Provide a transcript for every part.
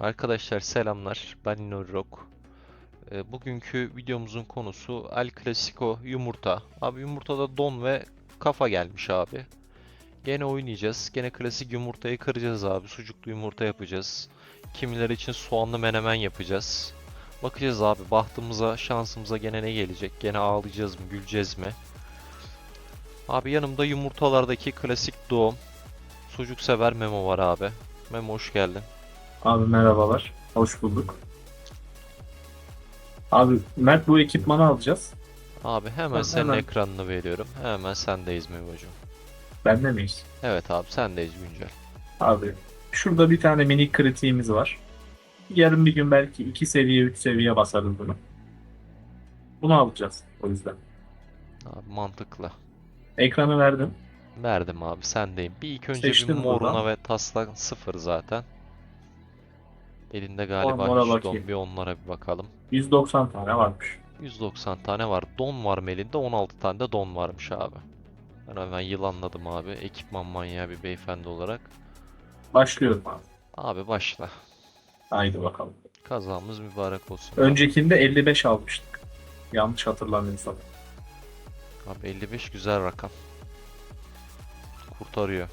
Arkadaşlar selamlar. Ben Nurrok. Ee, bugünkü videomuzun konusu El Clasico yumurta. Abi yumurtada don ve kafa gelmiş abi. Gene oynayacağız. Gene klasik yumurtayı kıracağız abi. Sucuklu yumurta yapacağız. Kimileri için soğanlı menemen yapacağız. Bakacağız abi bahtımıza, şansımıza gene ne gelecek? Gene ağlayacağız mı, güleceğiz mi? Abi yanımda yumurtalardaki klasik doğum. Sucuk sever Memo var abi. Memo hoş geldin. Abi merhabalar. Hoş bulduk. Abi Mert bu ekipmanı alacağız. Abi hemen Ben senin hemen- ekranını veriyorum. Hemen sendeyiz Memo'cum. Bende miyiz? Evet abi sendeyiz güncel. Abi şurada bir tane mini kritiğimiz var. Yarın bir gün belki 2 seviye 3 seviye basarız bunu. Bunu alacağız o yüzden. Abi mantıklı. Ekranı verdim. Verdim abi sendeyim. Bir ilk önce Seçtim bir moruna buradan. ve taslak sıfır zaten. Elinde galiba hiç don. bakayım. Bir onlara bir bakalım. 190 tane varmış. 190 tane var. Don var mı elinde? 16 tane de don varmış abi. Ben hemen yılanladım abi. Ekipman manyağı bir beyefendi olarak. Başlıyorum abi. Abi başla. Haydi bakalım. Kazamız mübarek olsun. Öncekinde 55 almıştık. Yanlış hatırlamıyorsam. Abi 55 güzel rakam. Kurtarıyor.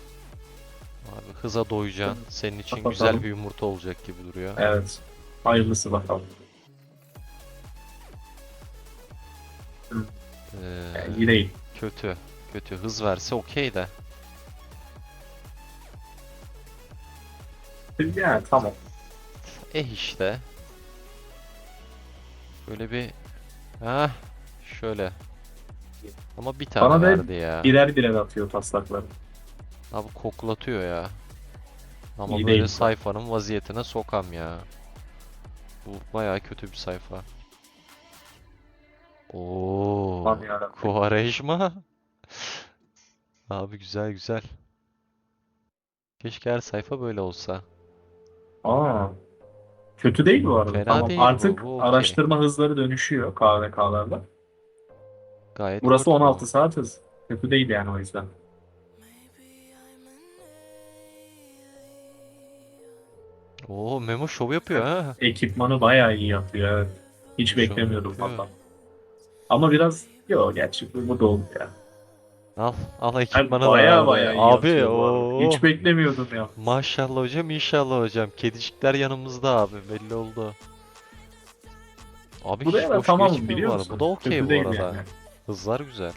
Abi hıza doyacaksın. Senin için Kapatalım. güzel bir yumurta olacak gibi duruyor. Evet. Hayırlısı bakalım. Ee, Yani yine iyi. kötü. Kötü. Hız verse okey de. Yani tamam. Eh işte. Böyle bir... Hah. Şöyle. Ama bir tane Bana verdi ya. Birer birer atıyor taslakları. Abi koklatıyor ya. Ama İyi böyle değil. sayfanın vaziyetine sokam ya. Bu bayağı kötü bir sayfa. Oo. Aman yarabbim. Abi güzel güzel. Keşke her sayfa böyle olsa. Aa. Kötü değil bu arada. Fena tamam. değil bu, Artık bu okey. araştırma hızları dönüşüyor KVK'larda. Gayet Burası bu. 16 saat hız. Kötü değil yani o yüzden. Oo Memo şov yapıyor ha. Ekipmanı bayağı iyi yapıyor evet. Hiç beklemiyordum yapıyor. valla. Ama biraz yo gerçi bu da oldu ya. Al al ekipmanı da bayağı verdi. bayağı iyi Abi yapıyor bu arada. o Hiç beklemiyordum ya. Maşallah hocam inşallah hocam. Kedicikler yanımızda abi belli oldu. Abi hiç Buraya da boş tamamım geçmiyor biliyor bu arada. musun? Bu da okey Kötü bu değil arada. yani. Hızlar güzel.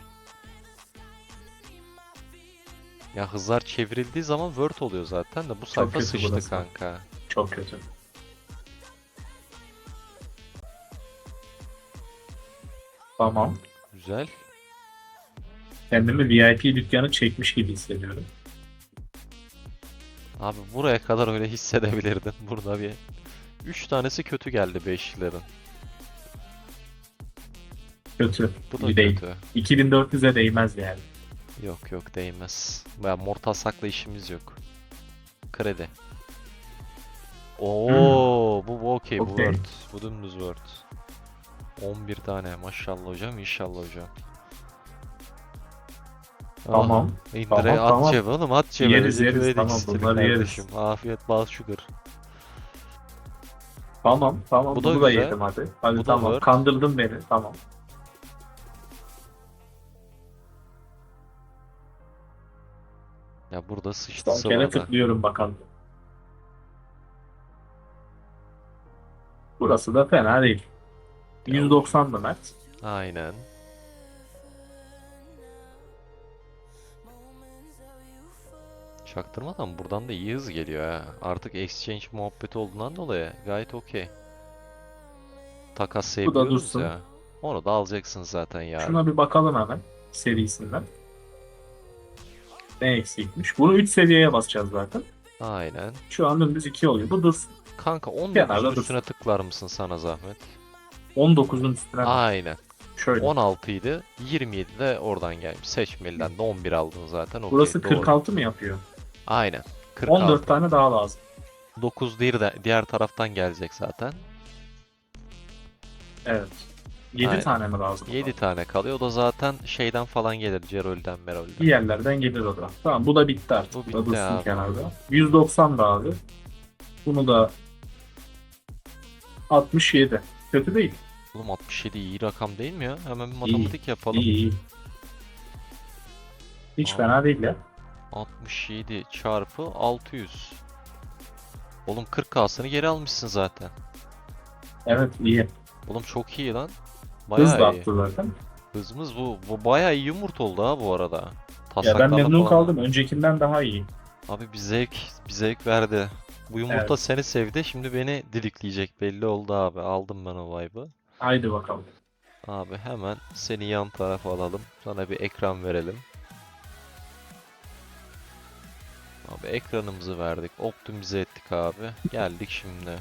Ya hızlar çevrildiği zaman Word oluyor zaten de bu sayfa kötü sıçtı burası. kanka. Çok kötü. Tamam. Güzel. Kendimi VIP dükkanı çekmiş gibi hissediyorum. Abi buraya kadar öyle hissedebilirdin. Burada bir 3 tanesi kötü geldi beşlilerin. Kötü. Bu da iyi değil. kötü. 2400'e değmez yani. Yok yok değmez. Baya mortal sakla işimiz yok. Kredi. Oo bu bu okey bu Hmm. Okey. Word. Bu dümdüz Word. 11 tane maşallah hocam inşallah hocam. Tamam. Aha, indire Tamam, at tamam. cebe oğlum at cebe. Yeriz, yeriz, tamam, stili bunları yeriz. kardeşim. Afiyet bal sugar. Tamam tamam Bu da bunu da güzel. yedim hadi. Hadi Bu da tamam Word. kandırdın beni tamam. Ya burada sıçtı Son kere sıvada. tıklıyorum bakalım. Burası da fena değil. 190 da Mert. Aynen. Çaktırmadan buradan da iyi hız geliyor ha. Artık exchange muhabbeti olduğundan dolayı gayet okey. Takas Bu da yapıyoruz dursun. ya. Onu da alacaksın zaten yarın. Şuna bir bakalım hemen serisinden. Ne eksikmiş? Bunu 3 seviyeye basacağız zaten. Aynen. Şu an dümdüz 2 oluyor. Bu dursun. Kanka 19'un Kenarda dursun. üstüne tıklar mısın sana zahmet? 19'un üstüne Aynen. şöyle. 16 idi. 27 de oradan gelmiş. Seçmeliden de 11 aldın zaten. okey, Burası doğru. 46 mı yapıyor? Aynen. 46. 14 tane daha lazım. 9 diğer, de, diğer taraftan gelecek zaten. Evet. 7 Aynen. tane mi lazım? 7 tane kalıyor. O da zaten şeyden falan gelir. Cerol'den Merol'den. Bir yerlerden gelir o da. Tamam bu da bitti artık. Bu Bu da bitti dursun abi. kenarda. 190 da abi. Bunu da 67. Kötü değil. Oğlum 67 iyi rakam değil mi ya? Hemen bir matematik yapalım. İyi iyi. Hiç Aa. fena değil ya. 67 çarpı 600. Oğlum 40K'sını geri almışsın zaten. Evet iyi. Oğlum çok iyi lan. Hız da Bayağı iyi. attı zaten. Hızımız bu. Bu bayağı iyi yumurta oldu ha bu arada. Ya ben Taslaklarla memnun falan. kaldım. Öncekinden daha iyi. Abi bir zevk, bir zevk verdi. Bu yumurta Evet. seni sevdi, şimdi beni dilikleyecek belli oldu abi. Aldım ben o vibe'ı. Haydi bakalım. Abi hemen seni yan tarafa alalım. Sana bir ekran verelim. Abi ekranımızı verdik. Optimize ettik abi. Geldik şimdi.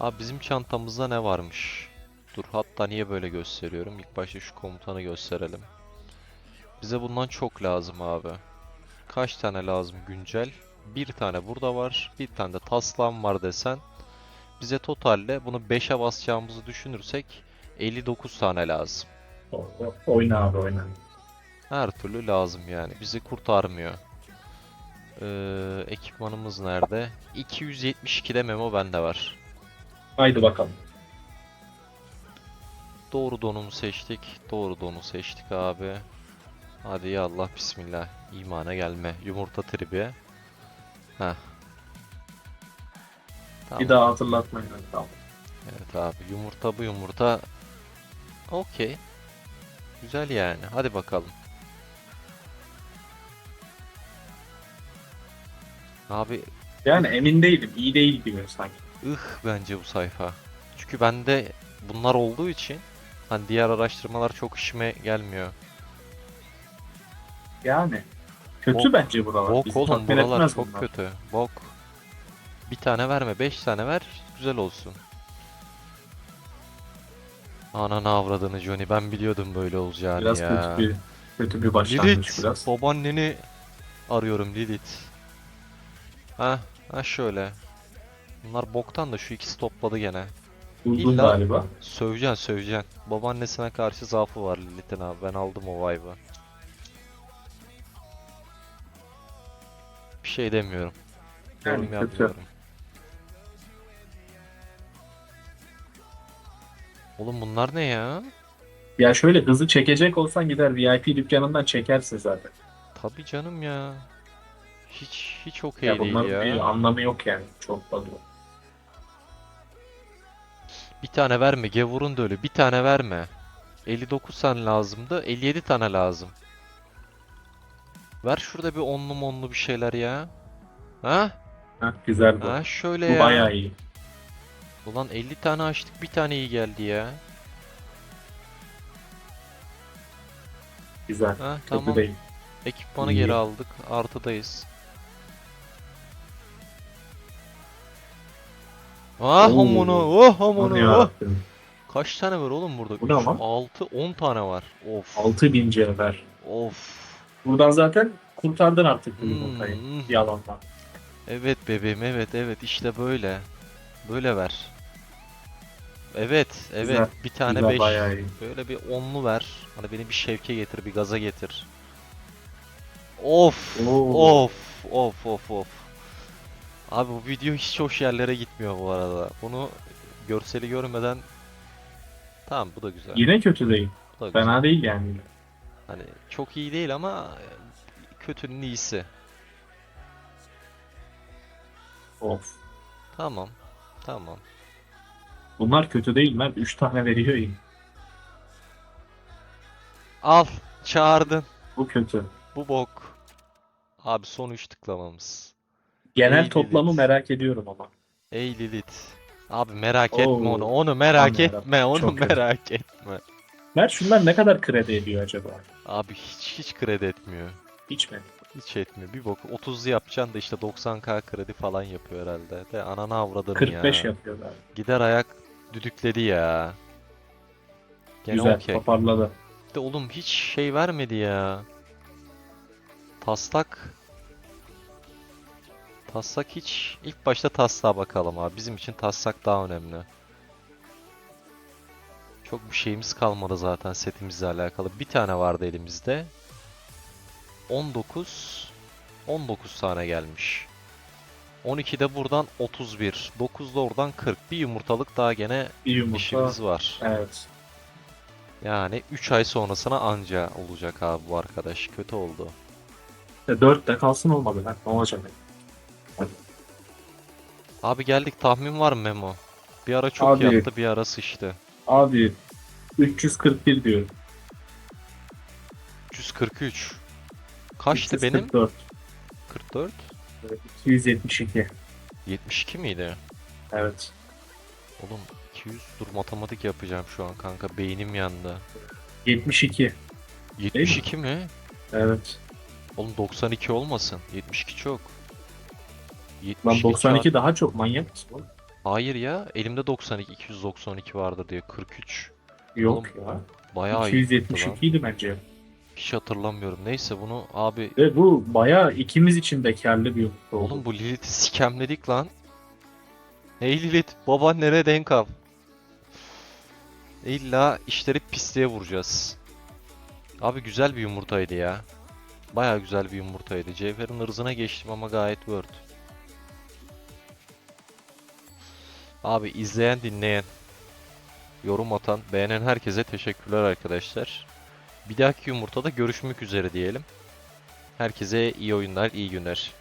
Abi bizim çantamızda ne varmış? Dur hatta niye böyle gösteriyorum? İlk başta şu komutanı gösterelim. Bize bundan çok lazım abi. Kaç tane lazım güncel? Bir tane burada var. Bir tane de taslağım var desen. Bize totalde bunu 5'e basacağımızı düşünürsek 59 tane lazım. Oyna abi oyna. Her türlü lazım yani. Bizi kurtarmıyor. Ee, ekipmanımız nerede? 272'de memo bende var. Haydi bakalım. Doğru donumu seçtik. Doğru donu seçtik abi. Hadi ya Allah bismillah. İmana gelme. Yumurta tribi. Heh. Bir daha hatırlatmayın. Tamam. Evet abi yumurta bu yumurta. Okey. Güzel yani. Hadi bakalım. Abi Yani emin değilim. İyi değil gibi sanki. ıh bence bu sayfa. Çünkü bende bunlar olduğu için hani diğer araştırmalar çok işime gelmiyor. Yani. Kötü Bok- bence buralar. Bok Bizi oğlum tatmin buralar etmez çok bunlar. kötü. Bok. Bir tane verme, beş tane ver, güzel olsun. Ananı avradını Johnny, ben biliyordum böyle olacağını Biraz ya. kötü bir kötü bir başlangıç Lilith, biraz. babaanneni arıyorum Lilith. Ha, ha şöyle. Bunlar boktan da şu ikisi topladı gene. Buldun illa- galiba. Söveceksin söveceksin. Babaannesine karşı zaafı var Lilith'in abi. Ben aldım o vibe'ı. Şey demiyorum. Yani Yorum kötü. yapmıyorum. Oğlum bunlar ne ya? Ya şöyle hızı çekecek olsan gider VIP dükkanından çekersin zaten. Tabii canım ya. Hiç hiç okey Ya değil bunların bir ya. anlamı yok yani. Çok fazla. Bir tane verme. Gevur'un da öyle. Bir tane verme. 59 tane lazımdı. 57 tane lazım. Ver şurada bir onlu monlu bir şeyler ya. Ha? Heh, güzel bu. Ha şöyle Bu ya. bayağı iyi. Ulan 50 tane açtık bir tane iyi geldi ya. Güzel. Ha Kötü tamam. değil. Ekipmanı İyi. geri aldık. Artıdayız. Ah Oo. amına, oh Aman oh. Kaç tane var oğlum burada? Bu ne ama? 6, 10 tane var. Of. 6000 cevher. Of. Buradan zaten kurtardın artık bu yumurtayı. hmm. Yalandan. Evet bebeğim, evet, evet. işte böyle. Böyle ver. Evet, evet. Güzel, Bir tane Güzel 5. bayağı iyi. Böyle bir onlu ver. Hani beni bir şevke getir, bir gaza getir. Of, Oo. of, of, of, of. Abi bu video hiç hoş yerlere gitmiyor bu arada. Bunu görseli görmeden Tamam bu da güzel. Yine kötü değil. Bu da güzel. Fena değil yani. Hani çok iyi değil ama kötünün iyisi. Of. Tamam. Tamam. Bunlar kötü değil. Mert 3 tane veriyor iyi. Al, çağırdın. Bu kötü. Bu bok. Abi son 3 tıklamamız. Genel İyi toplamı Lilith. merak ediyorum ama. Ey Lilith. Abi merak etme Oo. onu. Onu merak yarabbim, etme. Onu çok kötü. merak etme. Mert şunlar ne kadar kredi ediyor acaba? Abi hiç hiç kredi etmiyor. Hiç mi? Hiç etmiyor. Bir bok 30'lu yapacaksın da işte 90k kredi falan yapıyor herhalde. De ananı avradını 45 ya. yapıyorlar. Gider ayak düdükledi ya. Gene Güzel okey. toparladı. De oğlum hiç şey vermedi ya. Taslak. Taslak hiç. İlk başta taslağa bakalım abi. Bizim için taslak daha önemli. Çok bir şeyimiz kalmadı zaten setimizle alakalı. Bir tane vardı elimizde. 19 19 tane gelmiş. 12 de buradan 31. 9 da oradan 40. Bir yumurtalık daha gene Bir yumurta. işimiz var. Evet. Yani 3 ay sonrasına anca olacak abi bu arkadaş. Kötü oldu. E, 4 de kalsın olmadı lan. Ne olacak? Abi geldik tahmin var mı Memo? Bir ara çok Abi- yattı bir ara sıçtı. Abi 341 diyorum. 343. Kaçtı benim? 344. 44. Evet, 272. 72 miydi? Evet. Oğlum 200 dur matematik yapacağım şu an kanka beynim yandı. 72. 72 mi? Evet. Oğlum 92 olmasın. 72 çok. Lan 72 92 daha çok manyak mısın oğlum? Hayır ya elimde 92 292 vardır diye 43. Yok Oğlum, ya. Bayağı iyi gitti lan. 272 idi bence. Hiç hatırlamıyorum. Neyse bunu abi Ve bu bayağı ikimiz için de karlı bir yumurta oldu. oğlum bu Lilith'i sikemledik lan. Ey Lilith babaannene denk al. İlla işleri pisliğe vuracağız. Abi güzel bir yumurtaydı ya. Bayağı güzel bir yumurtaydı. Cevher'in ırzına geçtim ama gayet worth. Abi izleyen dinleyen, yorum atan, beğenen herkese teşekkürler arkadaşlar. Bir dahaki yumurtada görüşmek üzere diyelim. Herkese iyi oyunlar, iyi günler.